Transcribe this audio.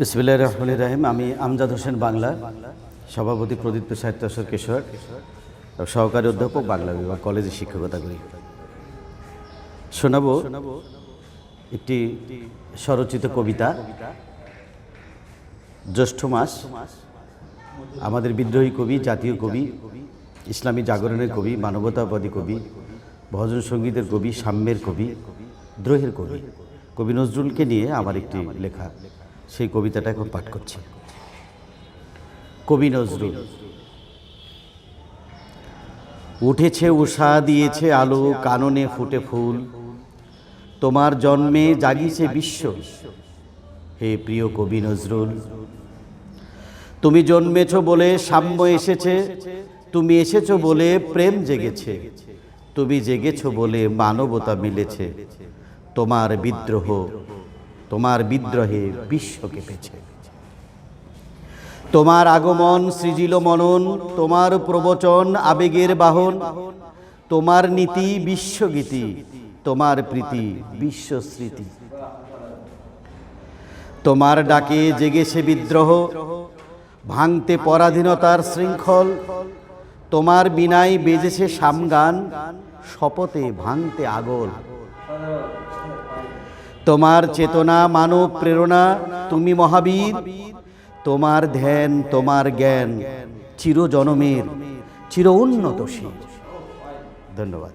বিসমিল্লাহ রহমান রাহিম। আমি আমজাদ হোসেন বাংলা, সভাপতি প্রদীপ্ত সাহিত্য আসর কিশোর, সহকারী অধ্যাপক, বাংলা বিভাগ কলেজে শিক্ষকতা করি। শোনাবো একটি স্বরচিত কবিতা, জ্যৈষ্ঠ মাস, আমাদের বিদ্রোহী কবি, জাতীয় কবি, ইসলামী জাগরণের কবি, মানবতাবাদী কবি, ভজন সঙ্গীতের কবি, সাম্যের কবি, দ্রোহের কবি। কবি নজরুলকে নিয়ে আমার একটি লেখা। সেই কবিতাটা এখন পাঠ করছি। কবি নজরুল। উঠেছে উষা, দিয়েছে আলো, কাননে ফুটে ফুল। তোমার জন্মে জাগিছে বিশ্ব। হে প্রিয় কবি নজরুল, তুমি জন্মেছ বলে সাম্য এসেছে। তুমি এসেছ বলে প্রেম জেগেছে। তুমি জেগেছো বলে মানবতা মিলেছে। তোমার বিদ্রোহ তোমার বিদ্রোহে বিশ্ব কেঁপেছে তোমার আগমন, সৃজিল মনন, তোমার প্রবচন, আবেগের বাহন, তোমার নীতি, বিশ্বগীতি, তোমার প্রীতি, বিশ্বস্মৃতি। তোমার ডাকে জেগেছে বিদ্রোহ, ভাঙতে পরাধীনতার শৃঙ্খল, তোমার বিনায় বেজেছে সামগান, শপথে ভাঙতে আগল। তোমার চেতনা মানব প্রেরণা তুমি মহাবীর। তোমার ধ্যান তোমার জ্ঞান চিরজনমের চির উন্নত ধন্যবাদ।